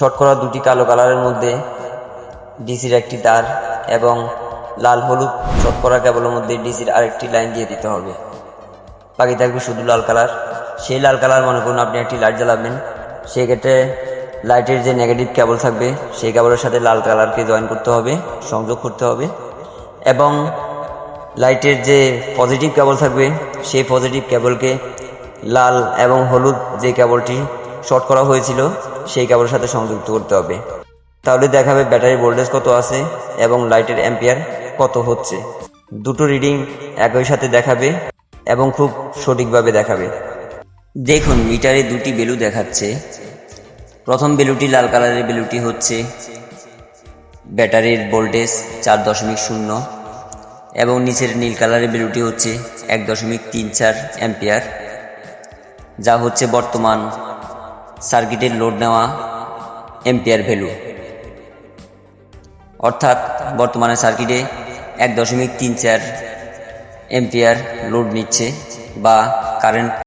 Short করা দুটি কালো কালারের মধ্যে ডিসির একটি তার এবং লাল হলুদ শর্ট করা কেবলের মধ্যে ডিসির আরেকটি লাইন দিয়ে দিতে হবে। বাকি থাকবে শুধু লাল কালার। সেই লাল কালার মনে করুন আপনি একটি লাইট জ্বালাবেন। সেই ক্ষেত্রে লাইটের যে নেগেটিভ কেবল থাকবে, সেই কেবলের সাথে লাল কালারকে জয়েন করতে হবে, সংযোগ করতে হবে এবং লাইটের যে পজিটিভ কেবল থাকবে, সেই পজিটিভ কেবলকে লাল এবং হলুদ যে কেবলটি শর্ট করা হয়েছিল সেই কেবলের সাথে সংযুক্ত করতে হবে। তাহলে দেখাবে ব্যাটারি ভোল্টেজ কত আছে এবং লাইটের অ্যাম্পিয়ার কত হচ্ছে। দুটো রিডিং একই সাথে দেখাবে এবং খুব সঠিকভাবে দেখাবে। দেখুন, মিটারে দুটি বেলু দেখাচ্ছে। প্রথম বেলুটি লাল কালারের বেলুটি হচ্ছে। ব্যাটারির ভোল্টেজ চার দশমিক শূন্য এবং নিচের নীল কালারের বেলুটি হচ্ছে এক দশমিক তিন চার অ্যাম্পিয়ার, যা হচ্ছে বর্তমান সার্কিটের লোড নেওয়া এম্পিয়ার ভ্যালু। অর্থাৎ বর্তমানে সার্কিটে এক দশমিক তিন চার এম্পিয়ার লোড নিচ্ছে বা কারেন্ট